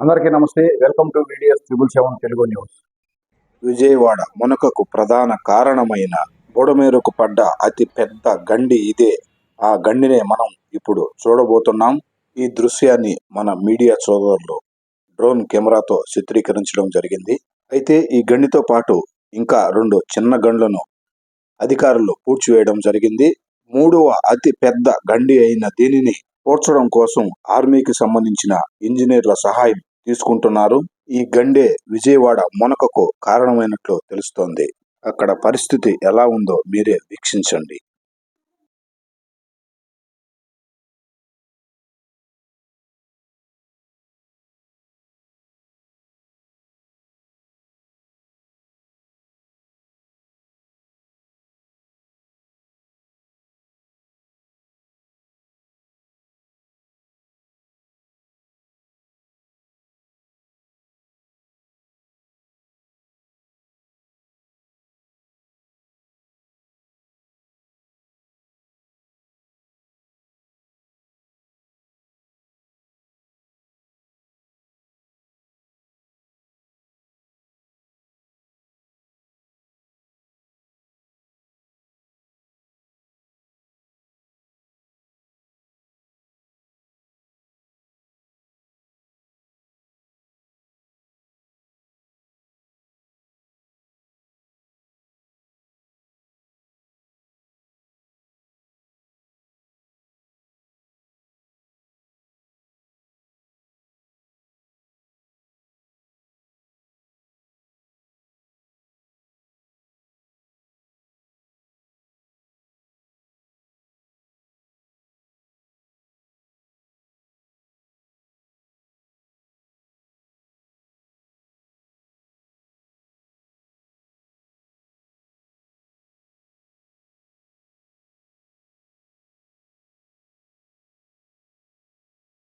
అందరికీ నమస్తే. Welcome to videos triple seven Telugu news Vijayawada మునకకు ప్రధాన కారణమైన బుడమేరుకు పడ్డ అతి పెద్ద గండి ఇదే. ఆ గండినే మనం ఇప్పుడు చూడబోతున్నాం. ఈ దృశ్యాన్ని మన మీడియా సోదరులు డ్రోన్ కెమెరాతో చిత్రీకరించడం జరిగింది. అయితే ఈ గండితో పాటు ఇంకా రెండు చిన్న గండ్లను అధికారులు పూడ్చివేయడం జరిగింది. మూడవ అతి పెద్ద గండి అయిన దీనిని పోడ్చడం కోసం ఆర్మీకి సంబంధించిన ఇంజనీర్ల సహాయం తీసుకుంటున్నారు. ఈ గండే విజయవాడ మునకకు కారణమైనట్లు తెలుస్తోంది. అక్కడ పరిస్థితి ఎలా ఉందో మీరే వీక్షించండి.